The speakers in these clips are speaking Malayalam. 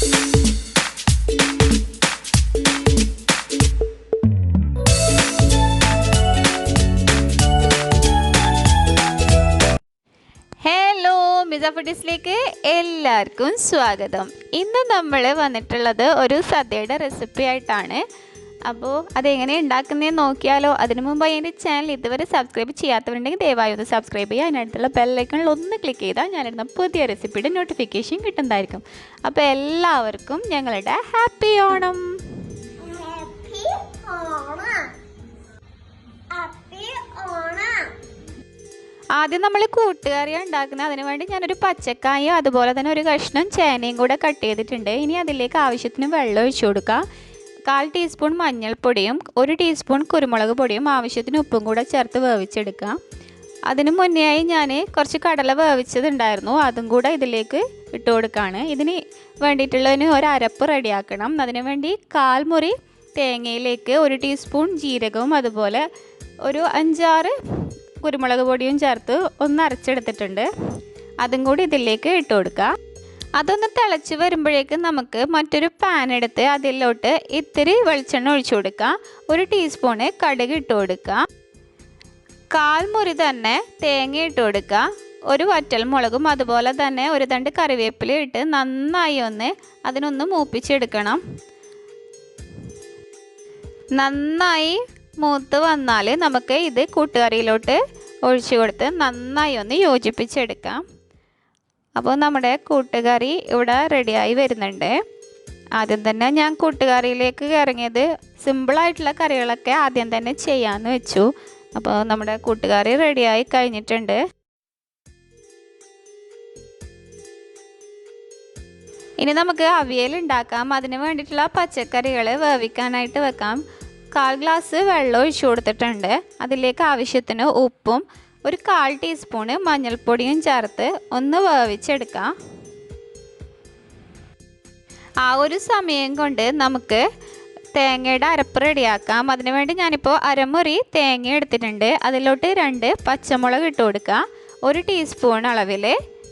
മിസ എല്ലാവർക്കും സ്വാഗതം. ഇന്ന് നമ്മൾ വന്നിട്ടുള്ളത് ഒരു സദ്യയുടെ റെസിപ്പി ആയിട്ടാണ്. അപ്പോൾ അതെങ്ങനെ ഉണ്ടാക്കുന്നതെന്ന് നോക്കിയാലോ അതിനു മുമ്പ് എന്റെ ചാനൽ ഇതുവരെ സബ്സ്ക്രൈബ് ചെയ്യാത്തവരുണ്ടെങ്കിൽ ദയവായി ഒന്ന് സബ്സ്ക്രൈബ് ചെയ്യുക. അതിനടുത്തുള്ള ബെല്ലൈക്കണിൽ ഒന്ന് ക്ലിക്ക് ചെയ്താൽ ഞാനിടുന്ന പുതിയ റെസിപ്പിയുടെ നോട്ടിഫിക്കേഷൻ കിട്ടുന്നതായിരിക്കും. അപ്പോൾ എല്ലാവർക്കും ഞങ്ങളുടെ ഹാപ്പി ഓണം. ആദ്യം നമ്മൾ കൂട്ടുകറിയാണ് ഉണ്ടാക്കുന്നത്. അതിന് വേണ്ടി ഞാനൊരു പച്ചക്കായും അതുപോലെ തന്നെ ഒരു കഷ്ണം ചേനയും കൂടെ കട്ട് ചെയ്തിട്ടുണ്ട്. ഇനി അതിലേക്ക് ആവശ്യത്തിന് വെള്ളം ഒഴിച്ചു കൊടുക്കുക കാൽ ടീസ്പൂൺ മഞ്ഞൾപ്പൊടിയും ഒരു ടീസ്പൂൺ കുരുമുളക് പൊടിയും ആവശ്യത്തിന് ഉപ്പും കൂടെ ചേർത്ത് വേവിച്ചെടുക്കാം അതിനു മുന്നേ ആയി ഞാൻ കുറച്ച് കടല വേവിച്ചതുണ്ടായിരുന്നു. അതും കൂടെ ഇതിലേക്ക് ഇട്ട് കൊടുക്കുകയാണ് ഇതിന് വേണ്ടിയിട്ടുള്ളതിന് ഒരു അരപ്പ് റെഡിയാക്കണം. അതിനു വേണ്ടി കാൽ മുറി തേങ്ങയിലേക്ക് ഒരു ടീസ്പൂൺ ജീരകവും അതുപോലെ ഒരു അഞ്ചാറ് കുരുമുളക് പൊടിയും ചേർത്ത് ഒന്ന് അരച്ചെടുത്തിട്ടുണ്ട്. അതും കൂടി ഇതിലേക്ക് ഇട്ട് കൊടുക്കുക. അതൊന്ന് തിളച്ച് വരുമ്പോഴേക്കും നമുക്ക് മറ്റൊരു പാൻ എടുത്ത് അതിലോട്ട് ഇത്തിരി വെളിച്ചെണ്ണ ഒഴിച്ചു കൊടുക്കുക ഒരു ടീസ്പൂണ് കടുക് ഇട്ട് കൊടുക്കുക കാൽ മുറി തന്നെ തേങ്ങ ഇട്ട് കൊടുക്കുക ഒരു വറ്റൽ മുളകും അതുപോലെ തന്നെ ഒരു തണ്ട് കറിവേപ്പില ഇട്ട് നന്നായി ഒന്ന് അതിനൊന്ന് മൂപ്പിച്ചെടുക്കണം. നന്നായി മൂത്ത് വന്നാൽ നമുക്ക് ഇത് കൂട്ടുകറിയിലോട്ട് ഒഴിച്ചു കൊടുത്ത് നന്നായി ഒന്ന് യോജിപ്പിച്ചെടുക്കാം. അപ്പോൾ നമ്മുടെ കൂട്ടുകറി ഇവിടെ റെഡിയായി വരുന്നുണ്ട്. ആദ്യം തന്നെ ഞാൻ കൂട്ടുകറിയിലേക്ക് ഇറങ്ങിയത് സിമ്പിളായിട്ടുള്ള കറികളൊക്കെ ആദ്യം തന്നെ ചെയ്യാമെന്ന് വെച്ചു. അപ്പോൾ നമ്മുടെ കൂട്ടുകറി റെഡിയായി കഴിഞ്ഞിട്ടുണ്ട്. ഇനി നമുക്ക് അവിയൽ ഉണ്ടാക്കാം. അതിന് വേണ്ടിയിട്ടുള്ള പച്ചക്കറികൾ വേവിക്കാനായിട്ട് വെക്കാം. കാൽ ഗ്ലാസ് വെള്ളം ഒഴിച്ചു കൊടുത്തിട്ടുണ്ട്. അതിലേക്ക് ആവശ്യത്തിന് ഉപ്പും ഒരു കാൽ ടീസ്പൂണ് മഞ്ഞൾപ്പൊടിയും ചേർത്ത് ഒന്ന് വേവിച്ചെടുക്കാം. ആ ഒരു സമയം കൊണ്ട് നമുക്ക് തേങ്ങയുടെ അരപ്പ് റെഡിയാക്കാം. അതിനുവേണ്ടി ഞാനിപ്പോൾ അരമുറി തേങ്ങ എടുത്തിട്ടുണ്ട്. അതിലോട്ട് രണ്ട് പച്ചമുളക് ഇട്ട് കൊടുക്കുക. ഒരു ടീസ്പൂൺ അളവിൽ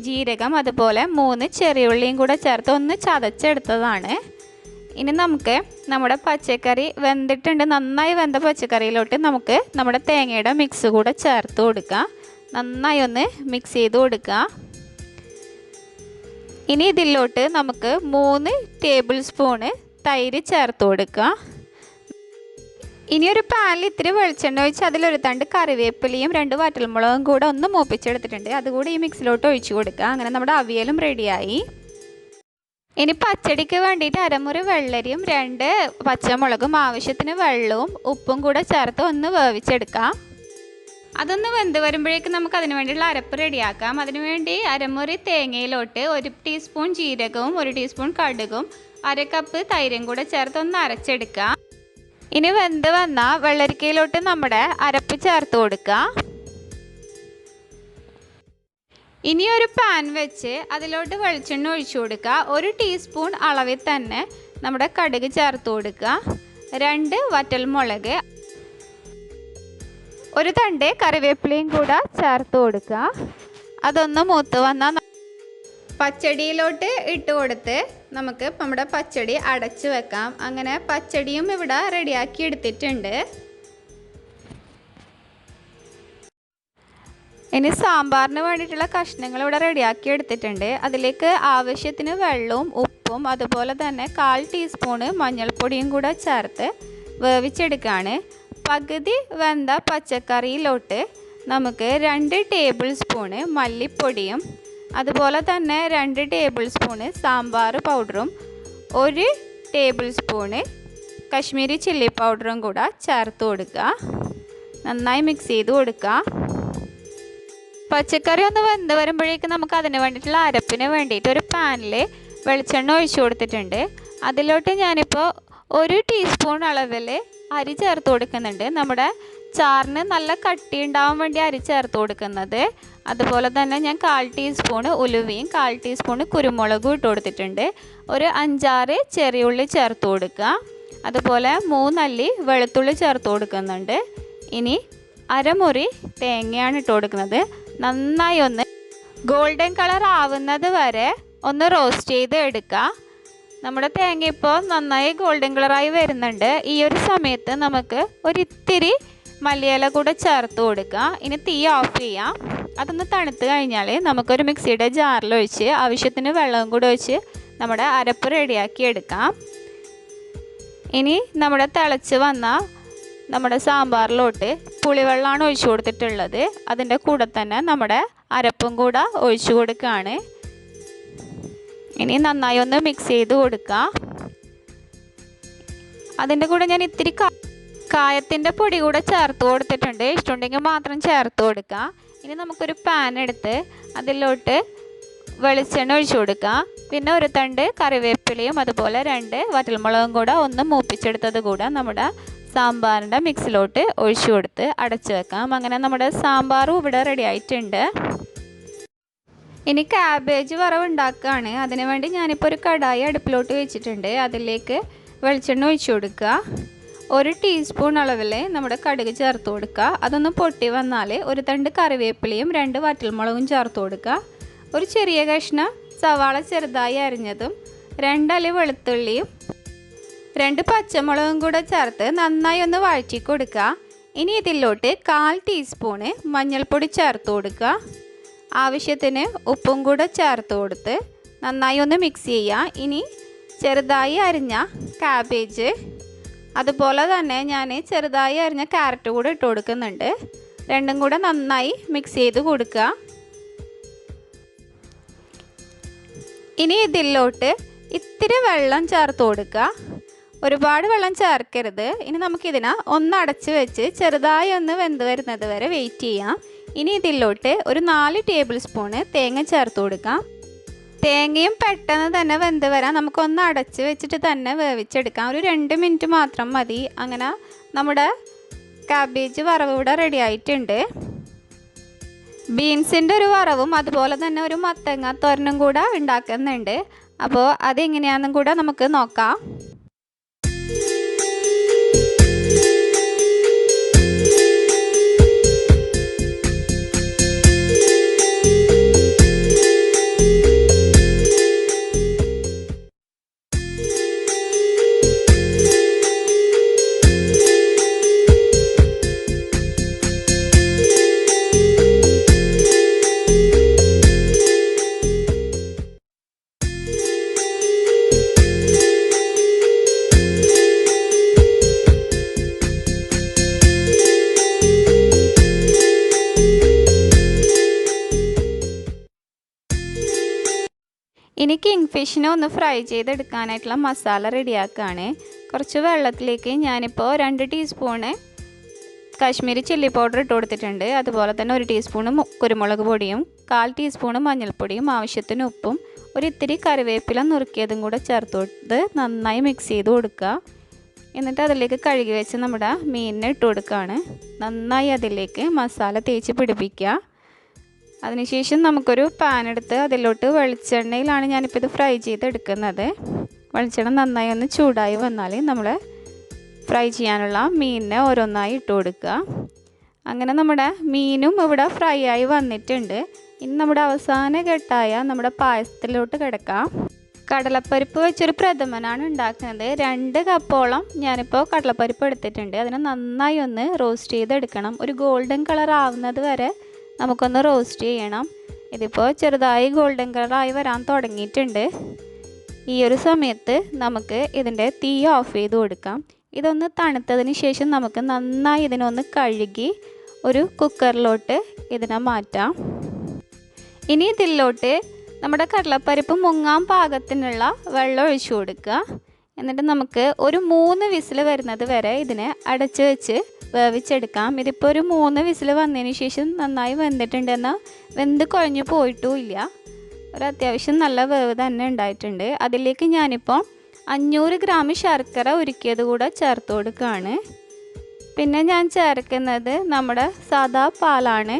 ജീരകം അതുപോലെ മൂന്ന് ചെറിയുള്ളിയും കൂടെ ചേർത്ത് ഒന്ന് ചതച്ചെടുത്തതാണ്. ഇനി നമുക്ക് നമ്മുടെ പച്ചക്കറി വെന്തിട്ടുണ്ട്. നന്നായി വെന്ത പച്ചക്കറിയിലോട്ട് നമുക്ക് നമ്മുടെ തേങ്ങയുടെ മിക്സ് കൂടെ ചേർത്ത് കൊടുക്കാം. നന്നായി ഒന്ന് മിക്സ് ചെയ്ത് കൊടുക്കുക ഇനി ഇതിലോട്ട് നമുക്ക് മൂന്ന് ടേബിൾ സ്പൂണ് തൈര് ചേർത്ത് കൊടുക്കുക ഇനി ഒരു പാനിൽ ഇത്തിരി വെളിച്ചെണ്ണ ഒഴിച്ച് അതിലൊരു തണ്ട് കറിവേപ്പിലയും രണ്ട് വറ്റൽമുളകും കൂടെ ഒന്ന് മൂപ്പിച്ചെടുത്തിട്ടുണ്ട്. അതുകൂടി ഈ മിക്സിലോട്ട് ഒഴിച്ചു കൊടുക്കുക അങ്ങനെ നമ്മുടെ അവിയലും റെഡിയായി ഇനി പച്ചടിക്ക് വേണ്ടിയിട്ട് അരമുറി വെള്ളരിയും രണ്ട് പച്ചമുളകും ആവശ്യത്തിന് വെള്ളവും ഉപ്പും കൂടെ ചേർത്ത് ഒന്ന് വേവിച്ചെടുക്കാം. അതൊന്ന് വെന്ത് വരുമ്പോഴേക്കും നമുക്ക് അതിന് വേണ്ടിയുള്ള അരപ്പ് റെഡിയാക്കാം. അതിനുവേണ്ടി അരമുറി തേങ്ങയിലോട്ട് ഒരു ടീസ്പൂൺ ജീരകവും ഒരു ടീസ്പൂൺ കടുകും അര കപ്പ് തൈരും കൂടെ ചേർത്ത് ഒന്ന് അരച്ചെടുക്കാം. ഇനി വെന്ത് വന്ന വെള്ളരിക്കയിലോട്ട് നമ്മുടെ അരപ്പ് ചേർത്ത് കൊടുക്കുക ഇനി ഒരു പാൻ വെച്ച് അതിലോട്ട് വെളിച്ചെണ്ണ ഒഴിച്ചു കൊടുക്കുക. ഒരു ടീസ്പൂൺ അളവിൽ തന്നെ നമ്മുടെ കടുക് ചേർത്ത് കൊടുക്കുക. രണ്ട് വറ്റൽമുളക് ഒരു തണ്ട് കറിവേപ്പിലയും കൂടെ ചേർത്ത് കൊടുക്കുക. അതൊന്ന് മൂത്ത് വന്നാൽ പച്ചടിയിലോട്ട് ഇട്ട് കൊടുത്ത് നമുക്ക് നമ്മുടെ പച്ചടി അടച്ചു വെക്കാം. അങ്ങനെ പച്ചടിയും ഇവിടെ റെഡിയാക്കി എടുത്തിട്ടുണ്ട്. ഇനി സാമ്പാറിന് വേണ്ടിയിട്ടുള്ള കഷ്ണങ്ങൾ ഇവിടെ റെഡിയാക്കി എടുത്തിട്ടുണ്ട്. അതിലേക്ക് ആവശ്യത്തിന് വെള്ളവും ഉപ്പും അതുപോലെ തന്നെ കാൽ ടീസ്പൂണ് മഞ്ഞൾപ്പൊടിയും കൂടെ ചേർത്ത് വേവിച്ചെടുക്കുകയാണ്. പകുതി വെന്ത പച്ചക്കറിയിലോട്ട് നമുക്ക് രണ്ട് ടേബിൾ സ്പൂണ് മല്ലിപ്പൊടിയും അതുപോലെ തന്നെ രണ്ട് ടേബിൾ സ്പൂണ് സാമ്പാർ പൗഡറും ഒരു ടേബിൾ സ്പൂണ് കശ്മീരി ചില്ലി പൗഡറും കൂടെ ചേർത്ത് കൊടുക്കുക. നന്നായി മിക്സ് ചെയ്ത് കൊടുക്കുക. പച്ചക്കറി ഒന്ന് വെന്ത് വരുമ്പോഴേക്കും നമുക്ക് അതിന് വേണ്ടിയിട്ടുള്ള അരപ്പിന് വേണ്ടിയിട്ട് ഒരു പാനിൽ വെളിച്ചെണ്ണ ഒഴിച്ചു കൊടുത്തിട്ടുണ്ട്. അതിലോട്ട് ഞാനിപ്പോൾ ഒരു ടീസ്പൂൺ അളവിൽ അരി ചേർത്ത് കൊടുക്കുന്നുണ്ട്. നമ്മുടെ ചാറിന് നല്ല കട്ടി ഉണ്ടാവാൻ വേണ്ടി അരി ചേർത്ത് കൊടുക്കുന്നത്. അതുപോലെ തന്നെ ഞാൻ കാൽ ടീസ്പൂൺ ഉലുവയും കാൽ ടീസ്പൂണ് കുരുമുളകും ഇട്ട് കൊടുത്തിട്ടുണ്ട്. ഒരു അഞ്ചാറ് ചെറിയുള്ളി ചേർത്ത് കൊടുക്കുക. അതുപോലെ മൂന്നല്ലി വെളുത്തുള്ളി ചേർത്ത് കൊടുക്കുന്നുണ്ട്. ഇനി അരമുറി തേങ്ങയാണ് ഇട്ട് കൊടുക്കുന്നത്. നന്നായി ഒന്ന് ഗോൾഡൻ കളർ ആവുന്നത് വരെ ഒന്ന് റോസ്റ്റ് ചെയ്ത് എടുക്കുക നമ്മുടെ തേങ്ങ ഇപ്പോൾ നന്നായി ഗോൾഡൻ കളറായി വരുന്നുണ്ട്. ഈ ഒരു സമയത്ത് നമുക്ക് ഒരിത്തിരി മല്ലിയില കൂടെ ചേർത്ത് കൊടുക്കുക ഇനി തീ ഓഫ് ചെയ്യാം. അതൊന്ന് തണുത്ത് കഴിഞ്ഞാൽ നമുക്കൊരു മിക്സിയുടെ ജാറിൽ ഒഴിച്ച് ആവശ്യത്തിന് വെള്ളവും കൂടെ ഒഴിച്ച് നമ്മുടെ അരപ്പ് റെഡിയാക്കി എടുക്കാം. ഇനി നമ്മുടെ തിളച്ച് വന്ന നമ്മുടെ സാമ്പാറിലോട്ട് പുളിവെള്ളമാണ് ഒഴിച്ചു കൊടുത്തിട്ടുള്ളത്. അതിന്റെ കൂടെ തന്നെ നമ്മുടെ അരപ്പും കൂടെ ഒഴിച്ചു കൊടുക്കുകയാണ്. ഇനി നന്നായി ഒന്ന് മിക്സ് ചെയ്ത് കൊടുക്കുക അതിന്റെ കൂടെ ഞാൻ ഇത്തിരി കായത്തിന്റെ പൊടി കൂടെ ചേർത്ത് കൊടുത്തിട്ടുണ്ട്. ഇഷ്ടമുണ്ടെങ്കിൽ മാത്രം ചേർത്ത് കൊടുക്കുക ഇനി നമുക്കൊരു പാൻ എടുത്ത് അതിലോട്ട് വെളിച്ചെണ്ണ ഒഴിച്ചു കൊടുക്കുക പിന്നെ ഒരു തണ്ട് കറിവേപ്പിലയും അതുപോലെ രണ്ട് വറ്റൽമുളകും കൂടെ ഒന്ന് മൂപ്പിച്ചെടുത്തത് കൂടെ നമ്മുടെ സാമ്പാറിന്റെ മിക്സിലോട്ട് ഒഴിച്ചു കൊടുത്ത് അടച്ചു വെക്കാം. അങ്ങനെ നമ്മുടെ സാമ്പാറും ഇവിടെ റെഡി ആയിട്ടുണ്ട്. ഇനി കാബേജ് വറവ് ഉണ്ടാക്കുകയാണ് അതിന് വേണ്ടി ഞാനിപ്പോൾ ഒരു കടായി അടുപ്പിലോട്ട് വെച്ചിട്ടുണ്ട്. അതിലേക്ക് വെളിച്ചെണ്ണ ഒഴിച്ചു കൊടുക്കുക. ഒരു ടീസ്പൂൺ അളവിൽ നമ്മുടെ കടുക് ചേർത്ത് കൊടുക്കുക. അതൊന്ന് പൊട്ടി വന്നാൽ ഒരു തണ്ട് കറിവേപ്പിലയും രണ്ട് വറ്റൽമുളകും ചേർത്ത് കൊടുക്കുക. ഒരു ചെറിയ കഷ്ണം സവാള ചെറുതായി അരിഞ്ഞതും രണ്ടലി വെളുത്തുള്ളിയും രണ്ട് പച്ചമുളകും കൂടെ ചേർത്ത് നന്നായി ഒന്ന് വഴറ്റി കൊടുക്കുക ഇനി ഇതിലോട്ട് കാൽ ടീസ്പൂണ് മഞ്ഞൾപ്പൊടി ചേർത്ത് കൊടുക്കുക ആവശ്യത്തിന് ഉപ്പും കൂടെ ചേർത്ത് കൊടുത്ത് നന്നായി ഒന്ന് മിക്സ് ചെയ്യുക ഇനി ചെറുതായി അരിഞ്ഞ കാബേജ് അതുപോലെ തന്നെ ഞാൻ ചെറുതായി അരിഞ്ഞ ക്യാരറ്റ് കൂടെ ഇട്ട് കൊടുക്കുന്നുണ്ട്. രണ്ടും കൂടെ നന്നായി മിക്സ് ചെയ്ത് കൊടുക്കുക ഇനി ഇതിലോട്ട് ഇത്തിരി വെള്ളം ചേർത്ത് കൊടുക്കുക ഒരുപാട് വെള്ളം ചേർക്കരുത്. ഇനി നമുക്കിതിനെ ഒന്ന് അടച്ച് വെച്ച് ചെറുതായി ഒന്ന് വെന്ത് വരുന്നത് വരെ വെയിറ്റ് ചെയ്യാം. ഇനി ഇതിലോട്ട് ഒരു നാല് ടേബിൾ സ്പൂണ് തേങ്ങ ചേർത്ത് കൊടുക്കാം. തേങ്ങയും പെട്ടെന്ന് തന്നെ വെന്ത് വരാം. നമുക്കൊന്ന് അടച്ച് വെച്ചിട്ട് തന്നെ വേവിച്ചെടുക്കാം. ഒരു രണ്ട് മിനിറ്റ് മാത്രം മതി. അങ്ങനെ നമ്മുടെ കാബേജ് വറവ് ഇവിടെ റെഡി ആയിട്ടുണ്ട്. ബീൻസിന്റെ ഒരു വറവും അതുപോലെ തന്നെ ഒരു മത്തങ്ങ തോരനും കൂടെ ഉണ്ടാക്കുന്നുണ്ട്. അപ്പോൾ അതെങ്ങനെയാണെന്നും കൂടെ നമുക്ക് നോക്കാം. ഫിഷിനെ ഒന്ന് ഫ്രൈ ചെയ്തെടുക്കാനായിട്ടുള്ള മസാല റെഡിയാക്കുകയാണ്. കുറച്ച് വെള്ളത്തിലേക്ക് ഞാനിപ്പോൾ രണ്ട് ടീസ്പൂണ് കാശ്മീരി ചില്ലി പൗഡർ ഇട്ട് കൊടുത്തിട്ടുണ്ട്. അതുപോലെ തന്നെ ഒരു ടീസ്പൂണ് കുരുമുളക് പൊടിയും കാൽ ടീസ്പൂണ് മഞ്ഞൾപ്പൊടിയും ആവശ്യത്തിന് ഉപ്പും ഒരു ഇത്തിരി കറിവേപ്പില നുറുക്കിയതും കൂടെ ചേർത്ത് കൊടുത്ത് നന്നായി മിക്സ് ചെയ്ത് കൊടുക്കുക. എന്നിട്ട് അതിലേക്ക് കഴുകി വെച്ച് നമ്മുടെ മീനിനെ ഇട്ട് കൊടുക്കുകയാണ്. നന്നായി അതിലേക്ക് മസാല തേച്ച് പിടിപ്പിക്കുക. അതിനുശേഷം നമുക്കൊരു പാൻ എടുത്ത് അതിലോട്ട് വെളിച്ചെണ്ണയിലാണ് ഞാനിപ്പോൾ ഇത് ഫ്രൈ ചെയ്തെടുക്കുന്നത്. വെളിച്ചെണ്ണ നന്നായി ഒന്ന് ചൂടായി വന്നാൽ നമ്മൾ ഫ്രൈ ചെയ്യാനുള്ള മീനിനെ ഓരോന്നായി ഇട്ട് കൊടുക്കുക. അങ്ങനെ നമ്മുടെ മീനും ഇവിടെ ഫ്രൈ ആയി വന്നിട്ടുണ്ട്. ഇനി നമ്മുടെ അവസാന ഘട്ടമായ നമ്മുടെ പായസത്തിലോട്ട് കിടക്കാം. കടലപ്പരിപ്പ് വെച്ചൊരു പ്രഥമനാണ് ഉണ്ടാക്കുന്നത്. രണ്ട് കപ്പോളം ഞാനിപ്പോൾ കടലപ്പരിപ്പ് എടുത്തിട്ടുണ്ട്. അതിനെ നന്നായി ഒന്ന് റോസ്റ്റ് ചെയ്തെടുക്കണം. ഒരു ഗോൾഡൻ കളർ ആവുന്നത് വരെ നമുക്കൊന്ന് റോസ്റ്റ് ചെയ്യണം. ഇതിപ്പോൾ ചെറുതായി ഗോൾഡൻ കളറായി വരാൻ തുടങ്ങിയിട്ടുണ്ട്. ഈ ഒരു സമയത്ത് നമുക്ക് ഇതിന്റെ തീ ഓഫ് ചെയ്ത് കൊടുക്കാം. ഇതൊന്ന് തണുത്തതിന് ശേഷം നമുക്ക് നന്നായി ഇതിനൊന്ന് കഴുകി ഒരു കുക്കറിലോട്ട് ഇതിനെ മാറ്റാം. ഇനി ഇതിലോട്ട് നമ്മുടെ കടലപ്പരിപ്പ് മുങ്ങാൻ പാകത്തിനുള്ള വെള്ളം ഒഴിച്ചു കൊടുക്കുക. എന്നിട്ട് നമുക്ക് ഒരു മൂന്ന് വിസിൽ വരുന്നത് വരെ ഇതിനെ അടച്ച് വെച്ച് വേവിച്ചെടുക്കാം. ഇതിപ്പോൾ ഒരു മൂന്ന് വിസിൽ വന്നതിന് ശേഷം നന്നായി വെന്തിട്ടുണ്ട് വെന്തിട്ടുണ്ടെന്നാൽ വെന്ത് കുഴഞ്ഞു പോയിട്ടുമില്ല. ഒരു അത്യാവശ്യം നല്ല വേവ് തന്നെ ഉണ്ടായിട്ടുണ്ട്. അതിലേക്ക് ഞാനിപ്പോൾ അഞ്ഞൂറ് ഗ്രാം ശർക്കര ഉരുക്കിയത് കൂടെ ചേർത്ത് കൊടുക്കുകയാണ്. പിന്നെ ഞാൻ ചേർക്കുന്നത് നമ്മുടെ സാദാ പാലാണ്.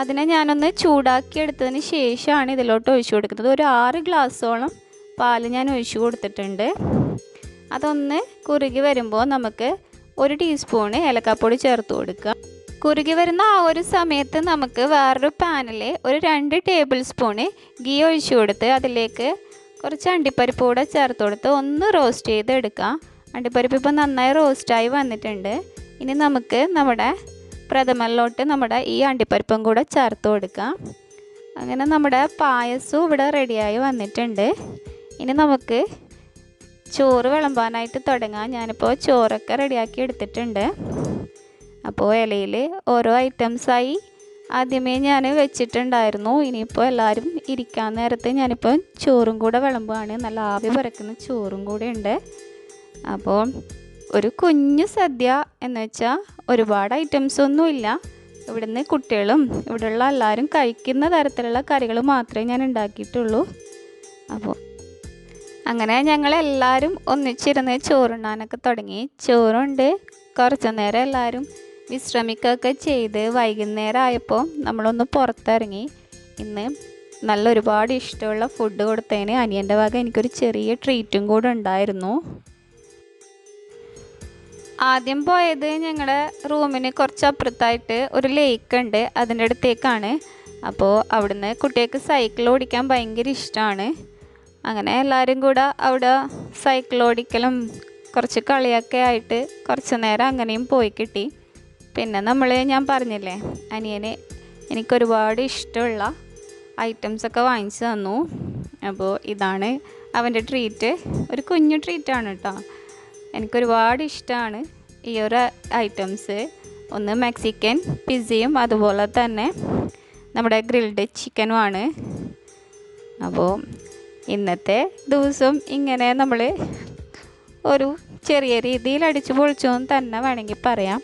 അതിനെ ഞാനൊന്ന് ചൂടാക്കി എടുത്തതിന് ശേഷമാണ് ഇതിലോട്ട് ഒഴിച്ചു കൊടുക്കുന്നത്. ഒരു ആറ് ഗ്ലാസ്സോളം പാൽ ഞാൻ ഒഴിച്ചു കൊടുത്തിട്ടുണ്ട്. അതൊന്ന് കുറുകി വരുമ്പോൾ നമുക്ക് ഒരു ടീസ്പൂണ് ഏലക്കാപ്പൊടി ചേർത്ത് കൊടുക്കുക. കുറുകി വരുന്ന ആ ഒരു സമയത്ത് നമുക്ക് വേറൊരു പാനിൽ ഒരു രണ്ട് ടേബിൾ സ്പൂണ് ഗീ ഒഴിച്ചു കൊടുത്ത് അതിലേക്ക് കുറച്ച് അണ്ടിപ്പരിപ്പ് കൂടെ ചേർത്ത് കൊടുത്ത് ഒന്ന് റോസ്റ്റ് ചെയ്ത് ചെയ്തെടുക്കാം അണ്ടിപ്പരിപ്പ് ഇപ്പോൾ നന്നായി റോസ്റ്റായി വന്നിട്ടുണ്ട്. ഇനി നമുക്ക് നമ്മുടെ പ്രഥമനിലോട്ട് നമ്മുടെ ഈ അണ്ടിപ്പരിപ്പും കൂടെ ചേർത്ത് കൊടുക്കാം അങ്ങനെ നമ്മുടെ പായസവും ഇവിടെ റെഡിയായി വന്നിട്ടുണ്ട്. ഇനി നമുക്ക് ചോറ് വിളമ്പാനായിട്ട് തുടങ്ങാം. ഞാനിപ്പോൾ ചോറൊക്കെ റെഡിയാക്കി എടുത്തിട്ടുണ്ട്. അപ്പോൾ ഇലയിൽ ഓരോ ഐറ്റംസായി ആദ്യമേ ഞാൻ വെച്ചിട്ടുണ്ടായിരുന്നു. ഇനിയിപ്പോൾ എല്ലാവരും ഇരിക്കാൻ നേരത്ത് ഞാനിപ്പോൾ ചോറും കൂടെ വിളമ്പുകയാണ് നല്ല ആവി പറക്കുന്ന ചോറും കൂടെ ഉണ്ട്. അപ്പോൾ ഒരു കുഞ്ഞു സദ്യ എന്ന് വെച്ചാൽ ഒരുപാട് ഐറ്റംസ് ഒന്നുമില്ല ഇവിടുന്ന് കുട്ടികളും ഇവിടെയുള്ള എല്ലാവരും കഴിക്കുന്ന തരത്തിലുള്ള കറികൾ മാത്രമേ ഞാൻ ഉണ്ടാക്കിയിട്ടുള്ളൂ. അപ്പോൾ അങ്ങനെ ഞങ്ങളെല്ലാവരും ഒന്നിച്ചിരുന്ന് ചോറുണ്ണാനൊക്കെ തുടങ്ങി. ചോറുണ്ട്. കുറച്ച് നേരം എല്ലാവരും വിശ്രമിക്കുകയൊക്കെ ചെയ്ത് വൈകുന്നേരം ആയപ്പോൾ നമ്മളൊന്ന് പുറത്തിറങ്ങി. ഇന്ന് നല്ല ഒരുപാട് ഇഷ്ടമുള്ള ഫുഡ് കൊടുത്തതിന് അനിയന്റെ ഭാഗം എനിക്കൊരു ചെറിയ ട്രീറ്റും കൂടെ ഉണ്ടായിരുന്നു. ആദ്യം പോയത് ഞങ്ങളുടെ റൂമിന് കുറച്ച് അപ്പുറത്തായിട്ട് ഒരു ലേക്ക് ഉണ്ട്. അതിന്റെ അടുത്തേക്കാണ്. അപ്പോൾ അവിടുന്ന് കുട്ടികൾക്ക് സൈക്കിൾ ഓടിക്കാൻ ഭയങ്കര ഇഷ്ടമാണ്. അങ്ങനെ എല്ലാവരും കൂടെ അവിടെ സൈക്കിൾ ഓടിക്കലും കുറച്ച് കളിയൊക്കെ ആയിട്ട് കുറച്ച് നേരം അങ്ങനെയും പോയി കിട്ടി. പിന്നെ നമ്മൾ ഞാൻ പറഞ്ഞില്ലേ അനിയന് എനിക്കൊരുപാട് ഇഷ്ടമുള്ള ഐറ്റംസൊക്കെ വാങ്ങിച്ചു തന്നു. അപ്പോൾ ഇതാണ് അവന്റെ ട്രീറ്റ് ഒരു കുഞ്ഞു ട്രീറ്റാണ് കേട്ടോ എനിക്കൊരുപാട് ഇഷ്ടമാണ് ഈ ഒരു ഐറ്റംസ് ഒന്ന് മെക്സിക്കൻ പിസയും അതുപോലെ തന്നെ നമ്മുടെ ഗ്രിൽഡ് ചിക്കനുമാണ് അപ്പോൾ ഇന്നത്തെ ദിവസം ഇങ്ങനെ നമ്മൾ ഒരു ചെറിയ രീതിയിൽ അടിച്ചു പൊളിച്ചു എന്ന് തന്നെ വേണമെങ്കിൽ പറയാം.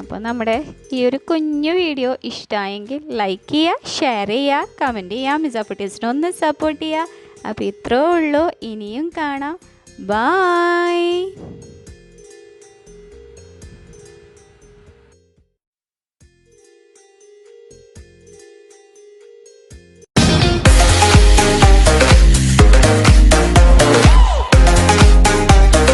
അപ്പോൾ നമ്മുടെ ഈ ഒരു കുഞ്ഞു വീഡിയോ ഇഷ്ടമായെങ്കിൽ ലൈക്ക് ചെയ്യുക ഷെയർ ചെയ്യുക കമന്റ് ചെയ്യുക മിസാപ്പുട്ടീസിനെ ഒന്ന് സപ്പോർട്ട് ചെയ്യുക. അപ്പോൾ ഇത്രേ ഉള്ളൂ. ഇനിയും കാണാം. ബായ്